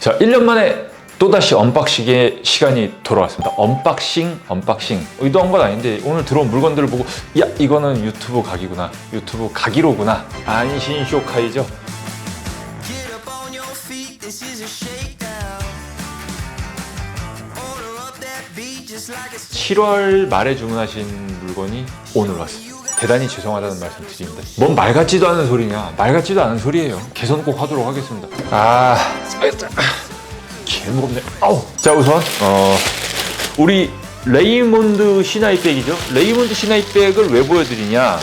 자, 1년 만에 또다시 언박싱의 시간이 돌아왔습니다. 언박싱, 언박싱. 의도한 건 아닌데 오늘 들어온 물건들을 보고 야, 이거는 유튜브 각이구나. 유튜브 각이로구나. 안신 쇼카이죠. 7월 말에 주문하신 물건이 오늘 왔습니다. 대단히 죄송하다는 말씀 드립니다. 뭔 말 같지도 않은 소리냐? 말 같지도 않은 소리예요. 개선 꼭 하도록 하겠습니다. 아. 개 무겁네. 아우. 자, 우선 어 우리 레이몬드 시나이백이죠. 레이몬드 시나이백을 왜 보여드리냐?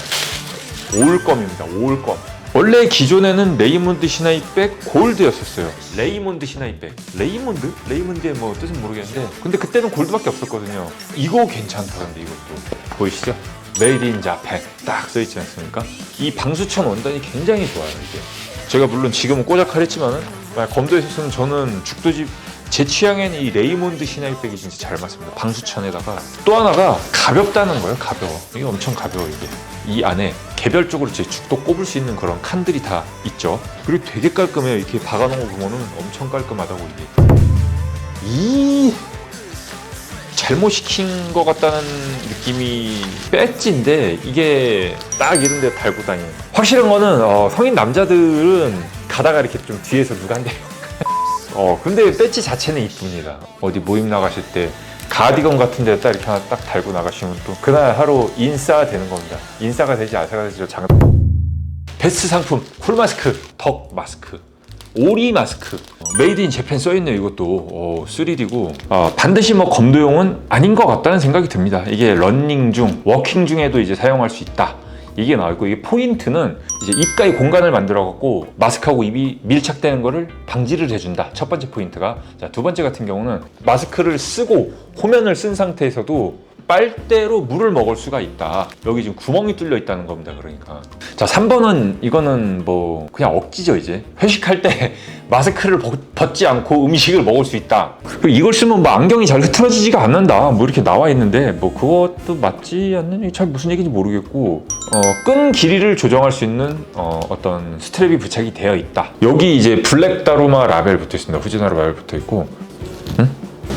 올검입니다. 올검. 원래 기존에는 레이몬드 시나이백 골드였었어요. 레이몬드 시나이백. 레이몬드? 레이몬드의 뭐 뜻은 모르겠는데 근데 그때는 골드밖에 없었거든요. 이거 괜찮다는데 이것도 보이시죠? 메이드 인 자펜 딱 써있지 않습니까? 이 방수천 원단이 굉장히 좋아요 이게. 제가 물론 지금은 꼬작하랬지만은 만약 검도에 있었으면 저는 죽도집 제 취향에는 이 레이몬드 시나이백이 진짜 잘 맞습니다. 방수천에다가 또 하나가 가볍다는 거예요. 가벼워. 이게 엄청 가벼워 이게. 이 안에 개별적으로 제 죽도 꼽을 수 있는 그런 칸들이 다 있죠. 그리고 되게 깔끔해요. 이렇게 박아놓은 거 보면은 엄청 깔끔하다고 이게. 이 잘못 시킨 것 같다는 느낌이 배지인데 이게 딱 이런 데 달고 다니는 확실한 거는 어, 성인 남자들은 가다가 이렇게 좀 뒤에서 누가 한 대. 어 근데 배지 자체는 이쁩니다. 어디 모임 나가실 때 가디건 같은 데딱 이렇게 하나 딱 달고 나가시면 또 그날 하루 인싸 되는 겁니다. 인싸가 되지 아사가 되지 장 베스트 상품 쿨 마스크 덕 마스크 오리 마스크. 메이드 인 재팬 써있네요 이것도. 어, 3D고. 아, 반드시 뭐 검도용은 아닌 것 같다는 생각이 듭니다. 이게 런닝 중 워킹 중에도 이제 사용할 수 있다. 이게 나와있고 이게 포인트는 이제 입가에 공간을 만들어 갖고 마스크하고 입이 밀착되는 거를 방지를 해준다. 첫 번째 포인트가. 자, 두 번째 같은 경우는 마스크를 쓰고 호면을 쓴 상태에서도 빨대로 물을 먹을 수가 있다. 여기 지금 구멍이 뚫려 있다는 겁니다. 그러니까. 자, 3번은 이거는 뭐 그냥 억지죠, 이제. 회식할 때 마스크를 벗- 벗지 않고 음식을 먹을 수 있다. 그리고 이걸 쓰면 뭐 안경이 잘 흐트러지지가 않는다. 뭐 이렇게 나와 있는데 뭐 그것도 맞지 않는 잘 무슨 얘기인지 모르겠고 어, 끈 길이를 조정할 수 있는 어, 어떤 스트랩이 부착이 되어 있다. 여기 이제 블랙 다루마 라벨 붙어 있습니다. 후지나루 라벨 붙어 있고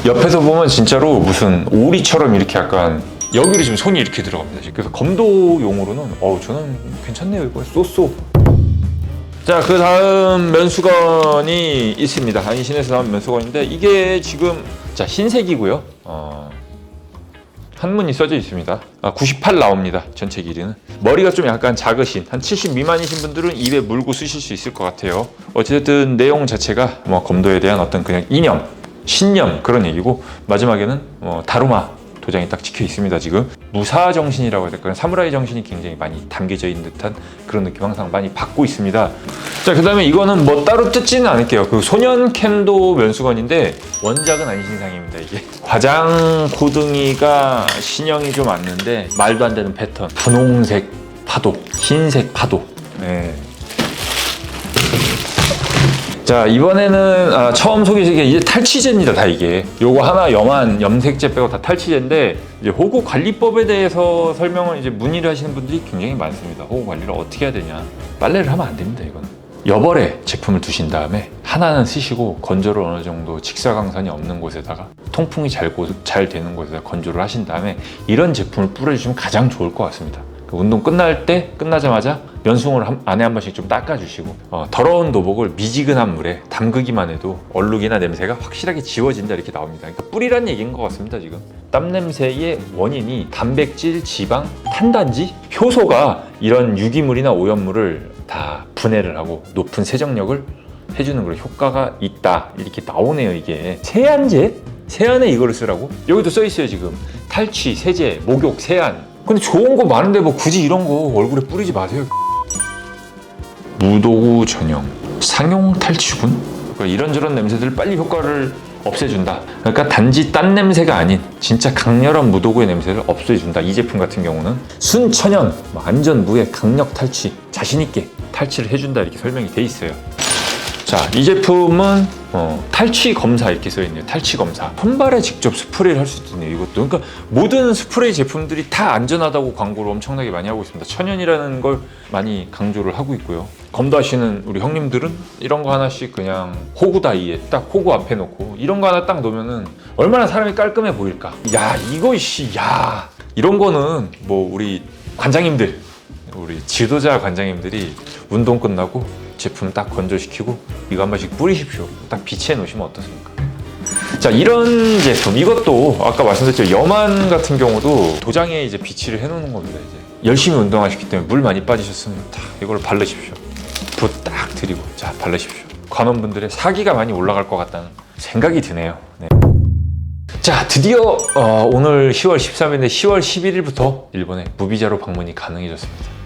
옆에서 보면 진짜로 무슨 오리처럼 이렇게 약간 여기로 지금 손이 이렇게 들어갑니다. 그래서 검도용으로는 어우 저는 괜찮네요 이거 쏘쏘. 자 그 다음 면수건이 있습니다. 안신에서 나온 면수건인데 이게 지금 자 흰색이고요. 어, 한문이 써져 있습니다. 아, 98 나옵니다. 전체 길이는. 머리가 좀 약간 작으신 한 70 미만이신 분들은 입에 물고 쓰실 수 있을 것 같아요. 어쨌든 내용 자체가 뭐 검도에 대한 어떤 그냥 이념, 신념 그런 얘기고 마지막에는 뭐 다루마 도장이 딱 찍혀 있습니다. 지금 무사 정신이라고 해야 될까요? 사무라이 정신이 굉장히 많이 담겨져 있는 듯한 그런 느낌 항상 많이 받고 있습니다. 자 그 다음에 이거는 뭐 따로 뜯지는 않을게요. 그 소년 캔도 면수건인데 원작은 안신상입니다. 이게 과장 고등이가 신형이 좀 왔는데 말도 안 되는 패턴 분홍색 파도, 흰색 파도. 네. 자 이번에는 아, 처음 소개시게 이제 탈취제입니다 다 이게. 요거 하나 염한 염색제 빼고 다 탈취제인데 이제 호구 관리법에 대해서 설명을 이제 문의를 하시는 분들이 굉장히 많습니다. 호구 관리를 어떻게 해야 되냐. 빨래를 하면 안 됩니다 이거는 여벌에 제품을 두신 다음에 하나는 쓰시고 건조를 어느 정도 직사광선이 없는 곳에다가 통풍이 잘, 고- 잘 되는 곳에다 건조를 하신 다음에 이런 제품을 뿌려주시면 가장 좋을 것 같습니다. 그 운동 끝날 때 끝나자마자 면수공을 한- 안에 한 번씩 좀 닦아주시고 어, 더러운 도복을 미지근한 물에 담그기만 해도 얼룩이나 냄새가 확실하게 지워진다 이렇게 나옵니다. 그러니까 뿌리란 얘기인 것 같습니다 지금. 땀 냄새의 원인이 단백질, 지방, 탄단지, 효소가 이런 유기물이나 오염물을 다 분해를 하고 높은 세정력을 해주는 그런 효과가 있다 이렇게 나오네요 이게 세안제? 세안에 이거를 쓰라고? 여기도 써 있어요 지금 탈취, 세제, 목욕, 세안 근데 좋은 거 많은데 뭐 굳이 이런 거 얼굴에 뿌리지 마세요. 무도구 전용. 상용 탈취군 그러니까 이런저런 냄새들 빨리 효과를 없애준다. 그러니까 단지 딴 냄새가 아닌 진짜 강렬한 무도구의 냄새를 없애준다. 이 제품 같은 경우는 순천연 뭐 안전 무해 강력 탈취 자신 있게 탈취를 해준다 이렇게 설명이 돼 있어요 자, 이 제품은 어, 탈취 검사 이렇게 써 있네요. 탈취 검사. 손발에 직접 스프레이를 할 수도 있네요. 이것도. 그러니까 모든 스프레이 제품들이 다 안전하다고 광고를 엄청나게 많이 하고 있습니다. 천연이라는 걸 많이 강조를 하고 있고요. 검도하시는 우리 형님들은 이런 거 하나씩 그냥 호구 다이에 딱 호구 앞에 놓고 이런 거 하나 딱 놓으면은 얼마나 사람이 깔끔해 보일까. 야, 이거 씨, 야. 이런 거는 뭐 우리 관장님들 우리 지도자 관장님들이 운동 끝나고 제품 딱 건조시키고 이거 한 번씩 뿌리십시오. 딱 비치해 놓으시면 어떻습니까? 자 이런 제품 이것도 아까 말씀드렸죠 염안 같은 경우도 도장에 이제 비치를 해놓는 겁니다. 이제 열심히 운동하셨기 때문에 물 많이 빠지셨으면 딱 이걸 바르십시오. 붓 딱 드리고 자 바르십시오. 관원분들의 사기가 많이 올라갈 것 같다는 생각이 드네요. 네. 자 드디어 어, 오늘 10월 13일인데 10월 11일부터 일본에 무비자로 방문이 가능해졌습니다.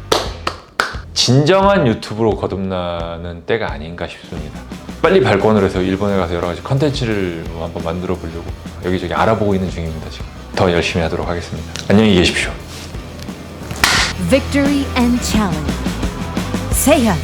진정한 유튜브로 거듭나는 때가 아닌가 싶습니다. 빨리 발권을 해서 일본에 가서 여러 가지 컨텐츠를 뭐 한번 만들어 보려고 여기저기 알아보고 있는 중입니다. 지금 더 열심히 하도록 하겠습니다. 안녕히 계십시오. Victory and challenge. Seiya